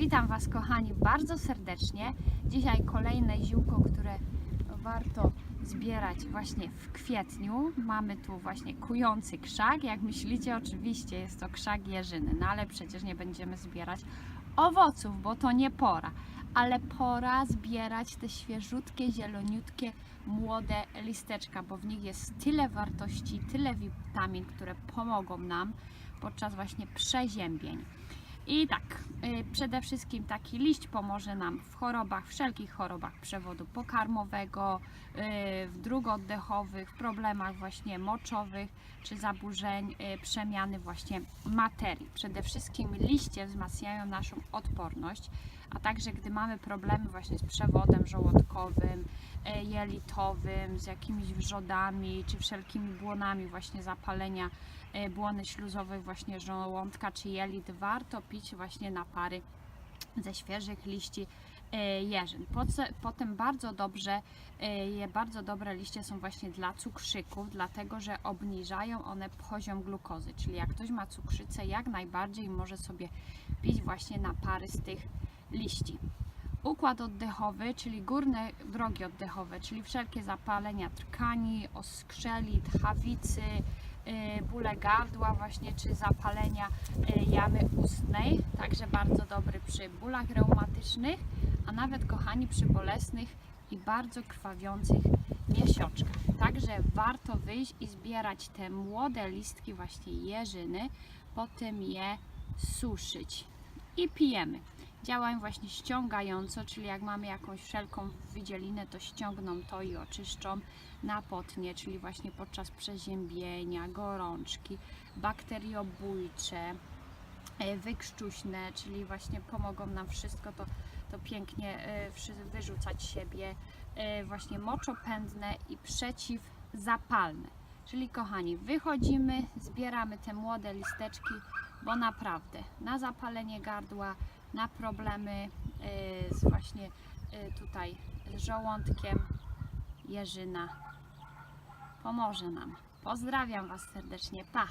Witam Was kochani bardzo serdecznie. Dzisiaj kolejne ziółko, które warto zbierać właśnie w kwietniu. Mamy tu właśnie kujący krzak. Jak myślicie, oczywiście jest to krzak jeżyny, no ale przecież nie będziemy zbierać owoców, bo to nie pora. Ale pora zbierać te świeżutkie, zieloniutkie, młode listeczka, bo w nich jest tyle wartości, tyle witamin, które pomogą nam podczas właśnie przeziębień. I tak, y, przede wszystkim taki liść pomoże nam w chorobach, wszelkich chorobach przewodu pokarmowego, y, w dróg oddechowych, w problemach właśnie moczowych czy zaburzeń y, przemiany właśnie materii. Przede wszystkim liście wzmacniają naszą odporność, a także gdy mamy problemy właśnie z przewodem żołądkowym, jelitowym, z jakimiś wrzodami czy wszelkimi błonami właśnie zapalenia błony śluzowej właśnie żołądka czy jelit warto pić właśnie napary ze świeżych liści e, jeżyn. Potem bardzo dobrze, e, bardzo dobre liście są właśnie dla cukrzyków, dlatego że obniżają one poziom glukozy, czyli jak ktoś ma cukrzycę, jak najbardziej może sobie pić właśnie napary z tych liści. Układ oddechowy, czyli górne drogi oddechowe, czyli wszelkie zapalenia trkani, oskrzeli, tchawicy, bóle gardła właśnie, czy zapalenia y, jamy ustnej. Także bardzo dobry przy bólach reumatycznych, a nawet kochani przy bolesnych i bardzo krwawiących miesiączkach. Także warto wyjść i zbierać te młode listki właśnie jeżyny, potem je suszyć i pijemy. Działają właśnie ściągająco, czyli jak mamy jakąś wszelką wydzielinę, to ściągną to i oczyszczą na potnie, czyli właśnie podczas przeziębienia, gorączki, bakteriobójcze, e, wykrzczuśne, czyli właśnie pomogą nam wszystko to, to pięknie e, wyrzucać siebie, e, właśnie moczopędne i przeciwzapalne. Czyli kochani, wychodzimy, zbieramy te młode listeczki, bo naprawdę na zapalenie gardła, na problemy e, z właśnie e, tutaj żołądkiem jeżyna pomoże nam. Pozdrawiam Was serdecznie. Pa!